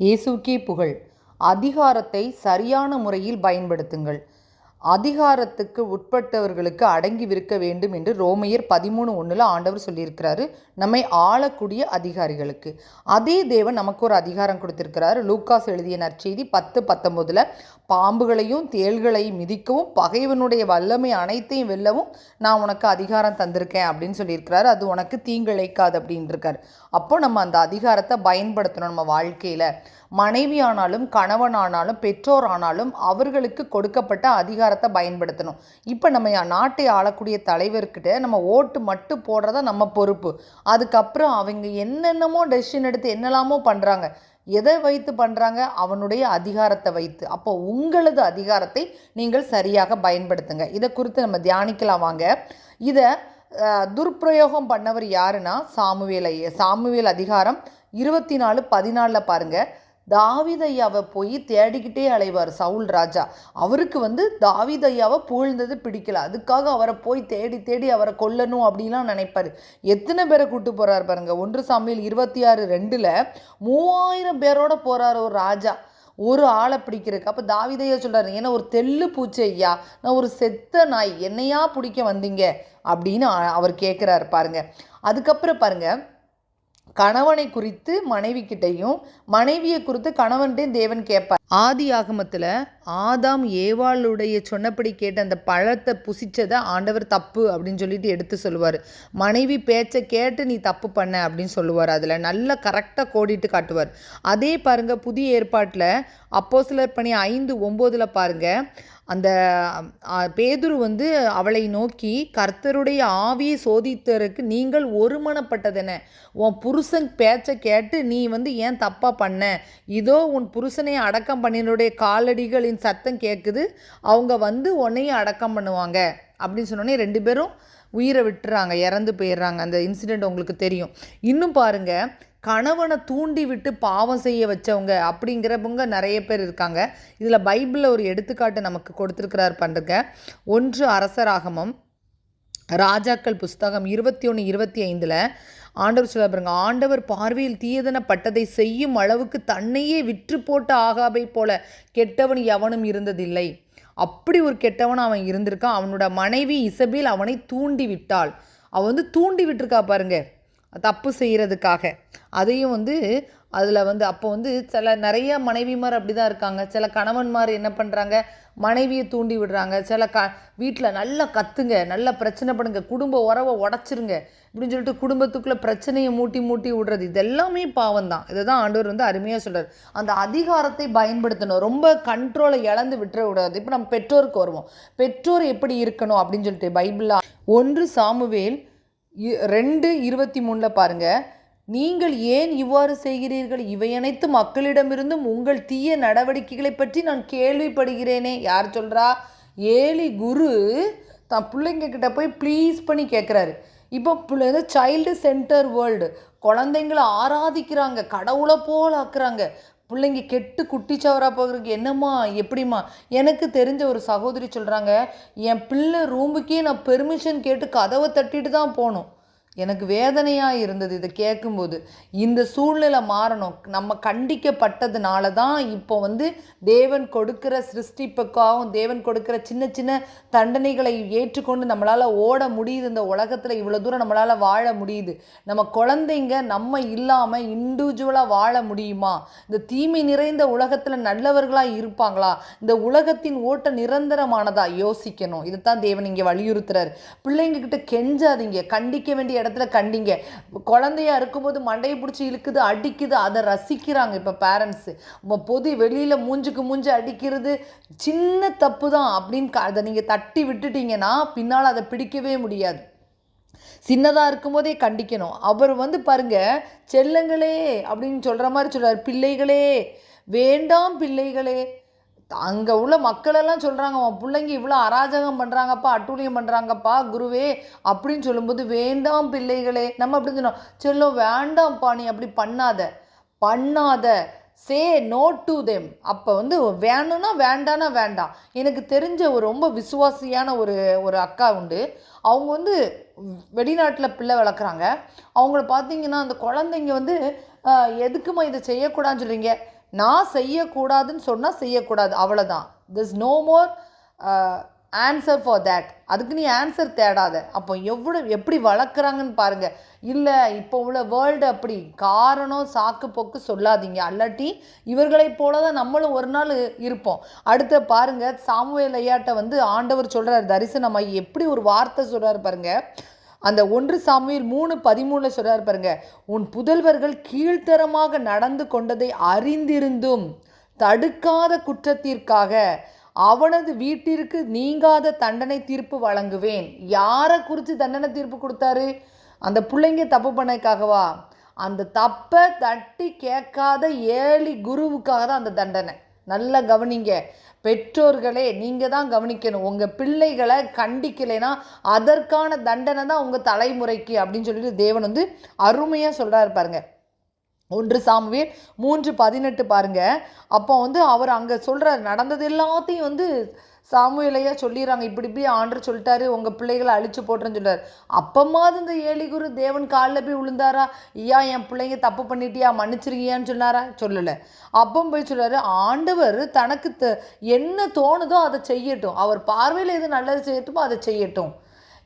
இயேசுக்கே புகழ். அதிகாரத்தை சரியான முறையில் பயன்படுத்துங்கள். அதிகாரத்துக்கு உட்பட்டவர்களுக்கு அடங்கி விற்க வேண்டும் என்று ரோமையர் பதிமூணு ஒன்றில் ஆண்டவர் சொல்லியிருக்கிறாரு. நம்மை ஆளக்கூடிய அதிகாரிகளுக்கு. அதே தேவன் நமக்கு ஒரு அதிகாரம் கொடுத்திருக்கிறாரு. லூக்காஸ் எழுதிய நற்செய்தி பத்து பத்தொம்போதில் பாம்புகளையும் தேள்களையும் மிதிக்கவும் பகைவனுடைய வல்லமை அனைத்தையும் வெல்லவும் நான் உனக்கு அதிகாரம் தந்திருக்கேன் அப்படின்னு சொல்லியிருக்கிறாரு. அது உனக்கு தீங்கிழைக்காது அப்படின்னு இருக்கார். அப்போ நம்ம அந்த அதிகாரத்தை பயன்படுத்தணும் நம்ம வாழ்க்கையில். மனைவியானாலும் கணவனானாலும் பெற்றோர் ஆனாலும் அவர்களுக்கு கொடுக்கப்பட்ட அதிகாரத்தை பயன்படுத்தணும். இப்போ நம்ம நாட்டை ஆளக்கூடிய தலைவர்கிட்ட நம்ம ஓட்டு மட்டும் போடுறதா நம்ம பொறுப்பு. அதுக்கப்புறம் அவங்க என்னென்னமோ டெசிஷன் எடுத்து என்னெல்லாமோ பண்ணுறாங்க எதை வைத்து பண்ணுறாங்க அவனுடைய அதிகாரத்தை வைத்து. அப்போ உங்களது அதிகாரத்தை நீங்கள் சரியாக பயன்படுத்துங்க. இதை குறித்து நம்ம தியானிக்கலாம் வாங்க. இதை துர்பிரயோகம் பண்ணவர் யாருன்னா சாமுவேல் ஐயா சாமுவேல் அதிகாரம் இருபத்தி நாலு பதினாலில் பாருங்கள் தாவிதையாவை போய் தேடிக்கிட்டே அலைவார் சவுல் ராஜா. அவருக்கு வந்து தாவிதையாவை புகழ்ந்தது பிடிக்கல. அதுக்காக அவரை போய் தேடி தேடி அவரை கொல்லணும் அப்படிலாம் நினைப்பார். எத்தனை பேரை கூட்டு போகிறார் பாருங்கள் ஒன்று சாமியில் இருபத்தி ஆறு ரெண்டில் மூவாயிரம் பேரோட போகிறார் ஒரு ராஜா. ஒரு ஆளை பிடிக்கிறதுக்கு. அப்போ தாவிதையா சொல்றாரு ஏன்னா ஒரு தெள்ளு பூச்சி ஐயா. நான் ஒரு செத்த நாய். என்னையா பிடிக்க வந்தீங்க? அப்படின்னு அவர் கேட்குறாரு பாருங்க. அதுக்கப்புறம் பாருங்கள் கணவனை குறித்து மனைவி கிட்டையும் மனைவியை குறித்து கணவன்கிட்டையும் தேவன் கேட்பார். ஆதி ஆகமத்தில் ஆதாம் ஏவாளுடைய சொன்னபடி கேட்ட அந்த பழத்தை புசிச்சதை ஆண்டவர் தப்பு அப்படின்னு சொல்லிட்டு எடுத்து சொல்லுவார். மனைவி பேச்சை கேட்டு நீ தப்பு பண்ண அப்படின்னு சொல்லுவார். அதில் நல்லா கரெக்டாக கோடிட்டு காட்டுவார். அதே பாருங்கள் புதிய ஏற்பாட்டில் அப்போஸ்தலர் பணி ஐந்து ஒம்போதில் பாருங்கள் அந்த பேதுரு வந்து அவளை நோக்கி கர்த்தருடைய ஆவியை சோதித்தருக்கு நீங்கள் ஒருமனப்பட்டதென. உன் புருஷன் பேச்சை கேட்டு நீ வந்து ஏன் தப்பாக பண்ண? இதோ உன் புருஷனை அடக்கம் பண்ணினுடைய காலடிகளின் சத்தம் கேட்குது அவங்க வந்து உன்னையும் அடக்கம் பண்ணுவாங்க. அப்படின்னு சொன்னோடனே ரெண்டு பேரும் உயிரை விட்டுறாங்க இறந்து போயிடுறாங்க. அந்த இன்சிடெண்ட் உங்களுக்கு தெரியும். இன்னும் பாருங்க கணவனை தூண்டி விட்டு பாவம் செய்ய வச்சவங்க அப்படிங்கிறவங்க நிறைய பேர் இருக்காங்க. இதில் பைபிளில் ஒரு எடுத்துக்காட்டு நமக்கு கொடுத்துருக்கிறார் பண்ணுங்க ஒன்று அரசராகமம் ராஜாக்கள் புஸ்தகம் இருபத்தி ஒன்று இருபத்தி ஐந்தில் ஆண்டவர் சொல்ல பாருங்க ஆண்டவர் பார்வையில் தீயதனப்பட்டதை செய்யும் அளவுக்கு தன்னையே விற்று போட்ட ஆகாபை போல கெட்டவன் எவனும் இருந்ததில்லை. அப்படி ஒரு கெட்டவன் அவன் இருந்திருக்கான். அவனோட மனைவி இசபேல் அவனை தூண்டி விட்டாள். அவன் வந்து தூண்டி விட்டுருக்கா பாருங்கள் தப்பு செய்கிறதுக்காக அதையும் வந்து அதில் வந்து அப்போ வந்து சில நிறைய மனைவிமார் அப்படி தான் இருக்காங்க. சில கணவன்மார் என்ன பண்ணுறாங்க மனைவியை தூண்டி விடுறாங்க. சில க வீட்டில் நல்லா கத்துங்க நல்லா பிரச்சனை பண்ணுங்க குடும்ப உறவை உடச்சிருங்க இப்படின்னு சொல்லிட்டு குடும்பத்துக்குள்ளே பிரச்சனையை மூட்டி மூட்டி விடுறது இதெல்லாமே பாவம் தான் இதை தான் ஆண்டவர் வந்து அருமையாக சொல்கிறார் அந்த அதிகாரத்தை பயன்படுத்தணும். ரொம்ப கண்ட்ரோலை இழந்து விட்டுற விடாது இப்போ நம்ம பெற்றோருக்கு வருவோம். பெற்றோர் எப்படி இருக்கணும் அப்படின்னு சொல்லிட்டு பைபிளில் ஒன்று சாமுவேல் ரெண்டு இருபத்தி மூணில் பாருங்கள் நீங்கள் ஏன் இவ்வாறு செய்கிறீர்கள்? இவை அனைத்து மக்களிடமிருந்தும் உங்கள் தீய நடவடிக்கைகளை பற்றி நான் கேள்விப்படுகிறேனே. யார் சொல்கிறா ஏலி குரு தான் பிள்ளைங்க கிட்ட போய் ப்ளீஸ் பண்ணி கேட்குறாரு இப்போ பிள்ளை சைல்டு சென்டர் வேர்ல்டு குழந்தைங்கள ஆராதிக்கிறாங்க கடவுளை போல் ஆக்குறாங்க. பிள்ளைங்க கெட்டு குட்டிச்சவராக போகிறதுக்கு என்னம்மா எப்படிம்மா? எனக்கு தெரிஞ்ச ஒரு சகோதரி சொல்கிறாங்க என் பிள்ளை ரூமுக்கே நான் பெர்மிஷன் கேட்டு கதவை தட்டிட்டு தான் போகணும். எனக்கு வேதனையாக இருந்தது இதை கேட்கும்போது. இந்த சூழ்நிலை மாறணும். நம்ம கண்டிக்கப்பட்டதுனால தான் இப்போ வந்து தேவன் கொடுக்கிற சிருஷ்டிப்புக்காகவும் தேவன் கொடுக்கிற சின்ன சின்ன தண்டனைகளை ஏற்றுக்கொண்டு நம்மளால் ஓட முடியுது. இந்த உலகத்தில் இவ்வளோ தூரம் நம்மளால் வாழ முடியுது. நம்ம குழந்தைங்க நம்ம இல்லாமல் இண்டிவிஜுவலாக வாழ முடியுமா? இந்த தீமை நிறைந்த உலகத்தில் நல்லவர்களாக இருப்பாங்களா? இந்த உலகத்தின் ஓட்டம் நிரந்தரமானதா? யோசிக்கணும். இதுதான் தேவன் இங்கே வலியுறுத்துறாரு. பிள்ளைங்க கிட்ட கெஞ்சாதீங்க. கண்டிக்க வேண்டிய இடத்துல கண்டிங்க. குழந்தையா இருக்கும்போது மண்டையை பிடிச்சி இழுக்குது அடிக்குது அதை ரசிக்கிறாங்க இப்போ பேரண்ட்ஸு பொது வெளியில் மூஞ்சுக்கு மூஞ்சி அடிக்கிறது சின்ன தப்பு தான் அப்படின்னு க- அதை நீங்கள் தட்டி விட்டுட்டீங்கன்னா பின்னால் அதை பிடிக்கவே முடியாது. சின்னதாக இருக்கும்போதே கண்டிக்கணும். அவர் வந்து பாருங்கள் செல்லங்களே அப்படின்னு சொல்கிற மாதிரி சொல்கிறார் பிள்ளைகளே வேண்டாம் பிள்ளைகளே அங்கே உள்ள மக்களெல்லாம் சொல்கிறாங்க உன் பிள்ளைங்க இவ்வளோ அராஜகம் பண்ணுறாங்கப்பா அட்டூழியம் பண்ணுறாங்கப்பா குருவே அப்படின்னு சொல்லும்போது வேண்டாம் பிள்ளைகளே நம்ம அப்படி சொன்னோம். செல்லம் வேண்டாம்ப்பா நீ அப்படி பண்ணாத பண்ணாத. சே நோ டு தெம் அப்போ வந்து வேணும்னா வேண்டானா வேண்டாம். எனக்கு தெரிஞ்ச ஒரு ரொம்ப விசுவாசியான ஒரு ஒரு அக்கா உண்டு. அவங்க வந்து வெளிநாட்டில் பிள்ளை வளர்க்குறாங்க. அவங்கள பார்த்தீங்கன்னா அந்த குழந்தைங்க வந்து எதுக்குமா இதை செய்யக்கூடாதுன்னு சொல்கிறீங்க நான் செய்யக்கூடாதுன்னு சொன்னால் செய்யக்கூடாது. அவ்வளோதான் this no more answer for that அதுக்கு நீ ஆன்சர் தேடாத. அப்போ எவ்வளோ எப்படி வளர்க்குறாங்கன்னு பாருங்கள் இல்லை இப்போ உள்ள வேர்ல்டு அப்படி காரணம் சாக்கு போக்கு சொல்லாதீங்க. அல்லாட்டி இவர்களைப் போல தான் நம்மளும் ஒரு நாள் இருப்போம். அடுத்த பாருங்கள் சாமுவேல் ஐயாட்ட வந்து ஆண்டவர் சொல்கிறார் தரிசனமாகி எப்படி ஒரு வார்த்தை சொல்கிறார் பாருங்கள் அந்த ஒன்று சாமியில் மூணு பதிமூணில் சொல்கிறார் பாருங்க உன் புதல்வர்கள் கீழ்த்தரமாக நடந்து கொண்டதை அறிந்திருந்தும் தடுக்காத குற்றத்திற்காக அவனது வீட்டிற்கு நீங்காத தண்டனை தீர்ப்பு வழங்குவேன். யாரை குறித்து தண்டனை தீர்ப்பு கொடுத்தாரு? அந்த பிள்ளைங்க தப்பு பண்ணதுக்காகவா அந்த தப்பை தட்டி கேட்காத ஏழி குருவுக்காக தான் அந்த தண்டனை. நல்லா கவனிங்க. பெற்றோர்களே நீங்கள் தான் கவனிக்கணும். உங்கள் பிள்ளைகளை கண்டிக்கலைன்னா அதற்கான தண்டனை தான் உங்கள் தலைமுறைக்கு அப்படின்னு சொல்லிட்டு தேவன் வந்து அருமையாக சொல்கிறாரு பாருங்க. ஒன்று சாமுவேல் மூன்று பதினெட்டு பாருங்க. அப்போ வந்து அவர் அங்கே சொல்கிற நடந்தது எல்லாத்தையும் வந்து சாமுவேலையா சொல்லிடுறாங்க. இப்படி இப்படி ஆண்டு சொல்லிட்டாரு உங்கள் பிள்ளைகளை அழிச்சு போட்டுறேன்னு சொல்றாரு. அப்பமாவது இந்த ஏலிகுரு தேவன் காலில் போய் விழுந்தாரா? ஐயா என் பிள்ளைங்க தப்பு பண்ணிட்டியா? மன்னிச்சிருக்கியான்னு சொன்னாரா? சொல்லலை. அப்பம் போய் சொல்கிறாரு ஆண்டவர் தனக்கு த- என்ன தோணுதோ அதை செய்யட்டும். அவர் பார்வையில் எது நல்லது செய்யட்டுமோ அதை செய்யட்டும்.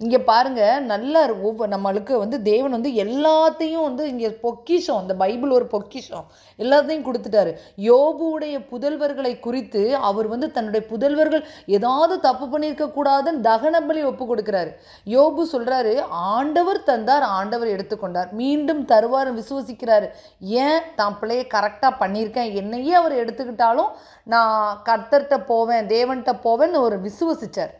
இங்கே பாருங்க நல்லா ஒவ்வொரு நம்மளுக்கு வந்து தேவன் வந்து எல்லாத்தையும் வந்து இங்கே பொக்கிஷம் இந்த பைபிள் ஒரு பொக்கிஷம். எல்லாத்தையும் கொடுத்துட்டாரு. யோபுவுடைய புதல்வர்களை குறித்து அவர் வந்து தன்னுடைய புதல்வர்கள் ஏதாவது தப்பு பண்ணியிருக்க கூடாதுன்னு தகன பலி ஒப்பு கொடுக்குறாரு. யோபு சொல்றாரு ஆண்டவர் தந்தார் ஆண்டவர் எடுத்துக்கொண்டார். மீண்டும் தருவார் விசுவசிக்கிறாரு. ஏன்? தான் பிள்ளைய கரெக்டாக பண்ணியிருக்கேன். என்னையே அவர் எடுத்துக்கிட்டாலும் நான் கர்த்தர்கிட்ட போவேன் தேவன்கிட்ட போவேன்னு ஒரு விசுவசிச்சார்.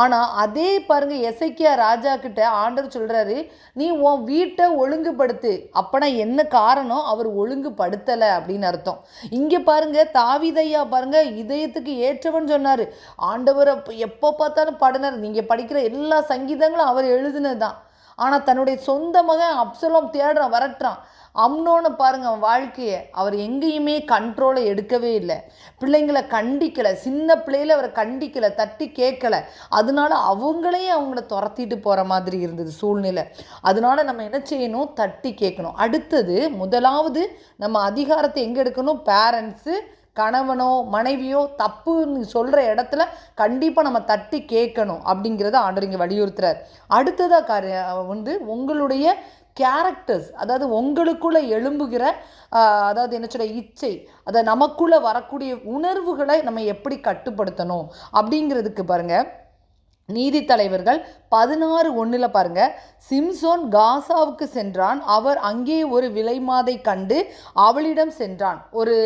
ஆனால் அதே பாருங்க எசைக்கியா ராஜா கிட்ட ஆண்டவர் சொல்கிறாரு நீ உன் வீட்டை ஒழுங்குபடுத்து. அப்போனா என்ன காரணம்? அவர் ஒழுங்குபடுத்தலை அப்படின்னு அர்த்தம். இங்கே பாருங்க தாவிதையா பாருங்க இதயத்துக்கு ஏற்றவன் சொன்னார். ஆண்டவர் எப்போ பார்த்தாலும் பாடினார். நீங்கள் படிக்கிற எல்லா சங்கீதங்களும் அவர் எழுதினது தான் ஆனால் தன்னுடைய சொந்த மகன் அப்சலோம் தேடுறான் வரட்டுறான். அம்னோன்னு பாருங்க அவன் வாழ்க்கையை. அவர் எங்கேயுமே கண்ட்ரோலை எடுக்கவே இல்லை. பிள்ளைங்களை கண்டிக்கலை. சின்ன பிள்ளையில அவரை கண்டிக்கலை தட்டி கேட்கலை. அதனால அவங்களையே அவங்கள துரத்திட்டு போகிற மாதிரி இருந்தது சூழ்நிலை. அதனால நம்ம என்ன செய்யணும்? தட்டி கேட்கணும். அடுத்தது முதலாவது நம்ம அதிகாரத்தை எங்கே எடுக்கணும்? பேரண்ட்ஸு கணவனோ மனைவியோ தப்புன்னு சொல்கிற இடத்துல கண்டிப்பாக நம்ம தட்டி கேட்கணும் அப்படிங்கிறத ஆண்டவர் இங்கே வலியுறுத்துறார். அடுத்ததாக காரிய வந்து உங்களுடைய கேரக்டர்ஸ் அதாவது உங்களுக்குள்ளே எழும்புகிற அதாவது என்ன சொல்ல இச்சை அதை நமக்குள்ளே வரக்கூடிய உணர்வுகளை நம்ம எப்படி கட்டுப்படுத்தணும் அப்படிங்கிறதுக்கு பாருங்கள் நீதித்தலைவர்கள் பதினாறு ஒன்றில் பாருங்க. சிம்சோன் காசாவுக்கு சென்றான். அவர் அங்கே ஒரு விலைமாதை கண்டு அவளிடம் சென்றான். ஒரு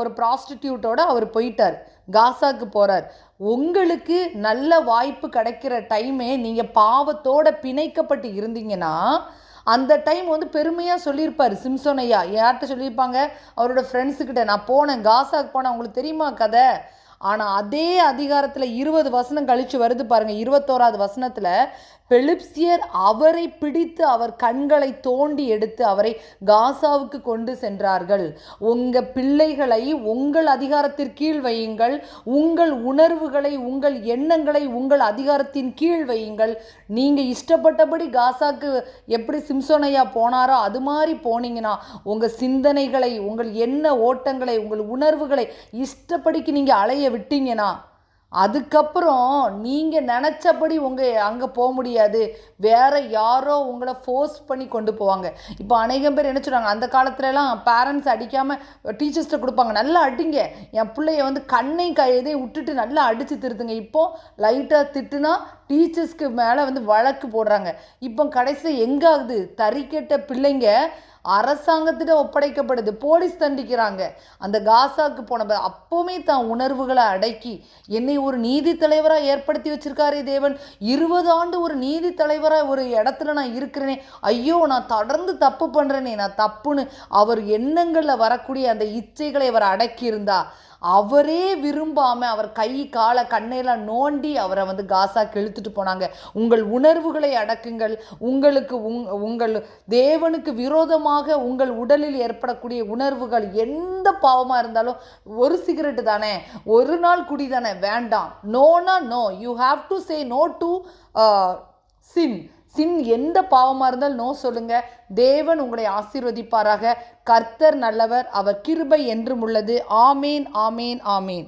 ஒரு ப்ராஸ்டிடியூட்டோட அவர் போயிட்டார். காசாவுக்கு போகிறார் உங்களுக்கு நல்ல வாய்ப்பு கிடைக்கிற டைமே நீங்கள் பாவத்தோட பிணைக்கப்பட்டு இருந்தீங்கன்னா அந்த டைம் வந்து பெருமையாக சொல்லியிருப்பார் சிம்சோன் ஐயா. யார்கிட்ட சொல்லியிருப்பாங்க? அவரோட ஃப்ரெண்ட்ஸுக்கிட்ட நான் போனேன். காசாவுக்கு போனேன். உங்களுக்கு தெரியுமா கதை? ஆனால் அதே அதிகாரத்தில் இருபது வசனம் கழித்து வருது பாருங்கள் இருபத்தோராது வசனத்தில் பெலிப்சியர் அவரை பிடித்து அவர் கண்களை தோண்டி எடுத்து அவரை காசாவுக்கு கொண்டு சென்றார்கள். உங்கள் பிள்ளைகளை உங்கள் அதிகாரத்திற்கு கீழ் வையுங்கள். உங்கள் உணர்வுகளை உங்கள் எண்ணங்களை உங்கள் அதிகாரத்தின் கீழ் வையுங்கள். நீங்கள் இஷ்டப்பட்டபடி காசாக்கு எப்படி சிம்சோனையா போனாரோ அது மாதிரி போனீங்கன்னா உங்கள் சிந்தனைகளை உங்கள் எண்ண ஓட்டங்களை உங்கள் உணர்வுகளை இஷ்டப்படிக்கு நீங்கள் அலைய விட்டீங்கன்னா அதுக்கப்புறம் நீங்கள் நினச்சபடி உங்கள் அங்கே போக முடியாது. வேற யாரோ உங்களை ஃபோர்ஸ் பண்ணி கொண்டு போவாங்க. இப்போ அநேகம் பேர் என்ன சொல்கிறாங்க அந்த காலத்துலலாம் பேரண்ட்ஸ் அடிக்காமல் டீச்சர்ஸ்கிட்ட கொடுப்பாங்க. நல்லா அடிங்க. என் பிள்ளைய வந்து கண்ணை க இதையும் விட்டுட்டு நல்லா அடித்து திருத்துங்க. இப்போது லைட்டாக திட்டுனா டீச்சர்ஸ்க்கு மேலே வந்து வழக்கு போடுறாங்க. இப்போ கடைசியில் எங்கே ஆகுது? தறிக்கெட்ட பிள்ளைங்க அரசாங்கத்திட்ட ஒப்படைக்கப்படுது. போலீஸ் தண்டிக்கிறாங்க. அந்த காசாக்கு போன ப- அப்போவுமே தான் உணர்வுகளை அடக்கி என்னை ஒரு நீதி தலைவராக ஏற்படுத்தி வச்சிருக்காரே தேவன். இருபது ஆண்டு ஒரு நீதி தலைவராக ஒரு இடத்துல நான் இருக்கிறேனே. ஐயோ நான் தொடர்ந்து தப்பு பண்ணுறேனே நான் தப்புன்னு அவர் எண்ணங்களில் வரக்கூடிய அந்த இச்சைகளை அவர் அடக்கியிருந்தா அவரே விரும்பாமல் அவர் கை காலை கண்ணையெல்லாம் நோண்டி அவரை வந்து காசாக கெழுத்துட்டு போனாங்க. உங்கள் உணர்வுகளை அடக்குங்கள். உங்களுக்கு உங் உங்கள் தேவனுக்கு விரோதமாக உங்கள் உடலில் ஏற்படக்கூடிய உணர்வுகள் எந்த பாவமாக இருந்தாலும் ஒரு சிகரெட்டு தானே? ஒரு நாள் குடி தானே? வேண்டாம். நோனா no you have to say no to sin sin எந்த பாவமாக இருந்தாலும் நோ சொல்லுங்க. தேவன் உங்களை ஆசீர்வதிப்பாராக. கர்த்தர் நல்லவர் அவர் கிருபை என்றும் உள்ளது. ஆமேன் ஆமேன் ஆமேன்.